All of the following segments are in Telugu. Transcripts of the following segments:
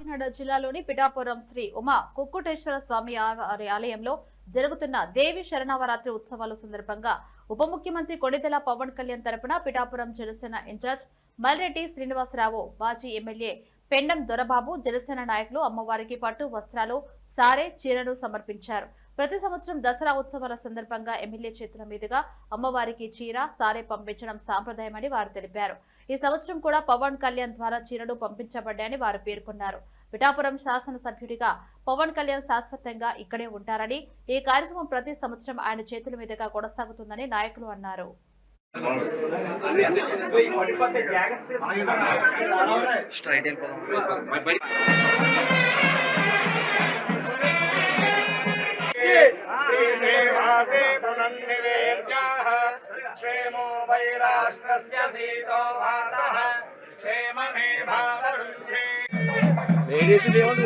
కాకినాడ జిల్లాలోని పిఠాపురం శ్రీ ఉమా కుక్కుటేశ్వర స్వామి ఆలయంలో జరుగుతున్న దేవి శరణవరాత్రి ఉత్సవాల సందర్భంగా ఉప ముఖ్యమంత్రి కొడిదెల పవన్ కళ్యాణ్ తరపున పిఠాపురం జనసేన ఇన్ఛార్జ్ మల్రెడ్డి శ్రీనివాసరావు మాజీ ఎమ్మెల్యే పెండం దొరబాబు జనసేన నాయకులు అమ్మవారికి పట్టు వస్త్రాలు సారే చీరను సమర్పించారు. ప్రతి సంవత్సరం దసరా ఉత్సవాల సందర్భంగా ఎమ్మెల్యే చేతుల మీదుగా అమ్మవారికి చీర సారే పంపించడం సాంప్రదాయమని వారు తెలిపారు. ఈ సంవత్సరం కూడా పవన్ కళ్యాణ్ ద్వారా చీరలు పంపించబడ్డాయని వారు పేర్కొన్నారు. పిఠాపురం శాసనసభ్యుడిగా పవన్ కళ్యాణ్ శాశ్వతంగా ఇక్కడే ఉంటారని ఈ కార్యక్రమం ప్రతి సంవత్సరం ఆయన చేతుల మీదుగా కొనసాగుతుందని నాయకులు అన్నారు. స్ట్రైట్ వెళ్ళిపోదాం श्रीदेवादेवनन्निवेद्याः क्षेमो वै राष्ट्रस्य सीतो भातः क्षेममे भावरुन्धे లేడీస్ లేవండి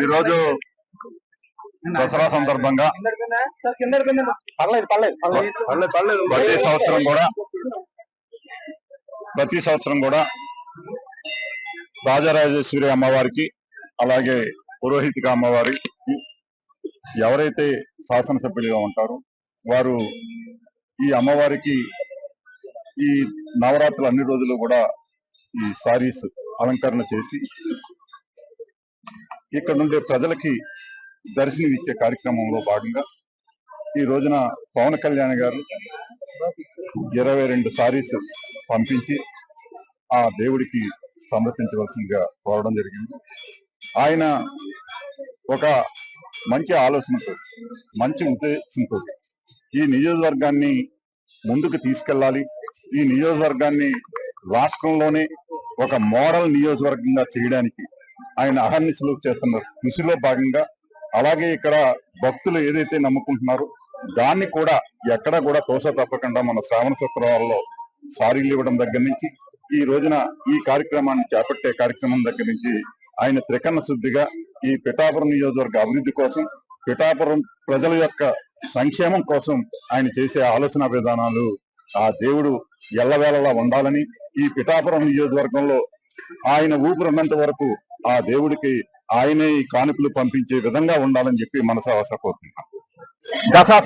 ఈరోజు దసరా సందర్భంగా పర్లేదు పర్లేదు పర్లేదు పర్లేదు ప్రతి సంవత్సరం కూడా ప్రతి సంవత్సరం కూడా రాజరాజేశ్వరి అమ్మవారికి అలాగే పురోహితిక అమ్మవారి ఎవరైతే శాసనసభ్యులుగా ఉంటారో వారు ఈ అమ్మవారికి ఈ నవరాత్రులు అన్ని రోజులు కూడా ఈ సారీస్ అలంకరణ చేసి ఇక్కడ నుండే ప్రజలకి దర్శనం ఇచ్చే కార్యక్రమంలో భాగంగా ఈ రోజున పవన్ కళ్యాణ్ గారు ఇరవై రెండు సారీస్ పంపించి ఆ దేవుడికి సమర్పించవలసిందిగా కోరడం జరిగింది. ఆయన ఒక మంచి ఆలోచనతో మంచి ఉద్దేశంతో ఈ నియోజకవర్గాన్ని ముందుకు తీసుకెళ్ళాలి. ఈ నియోజకవర్గాన్ని రాష్ట్రంలోనే ఒక మోడల్ నియోజకవర్గంగా చేయడానికి ఆయన అహర్నిశలు చేస్తున్నారు. కృషిలో భాగంగా అలాగే ఇక్కడ భక్తులు ఏదైతే నమ్ముకుంటున్నారో దాన్ని కూడా ఎక్కడ కూడా తోస తప్పకుండా మన శ్రావణ శుక్రవారంలో సారీలు ఇవ్వడం దగ్గర నుంచి ఈ రోజున ఈ కార్యక్రమాన్ని చేపట్టే కార్యక్రమం దగ్గర నుంచి ఆయన త్రికన్న శుద్ధిగా ఈ పిఠాపురం నియోజకవర్గ అభివృద్ధి కోసం పిఠాపురం ప్రజల యొక్క సంక్షేమం కోసం ఆయన చేసే ఆలోచన విధానాలు ఆ దేవుడు ఎల్లవేళలా ఉండాలని ఈ పిఠాపురం నియోజకవర్గంలో ఆయన ఊపిరిన్నంత వరకు ఆ దేవుడికి ఆయనే ఈ కానుకలు పంపించే విధంగా ఉండాలని చెప్పి మనసు ఆశ కోరుతున్నాం దసరా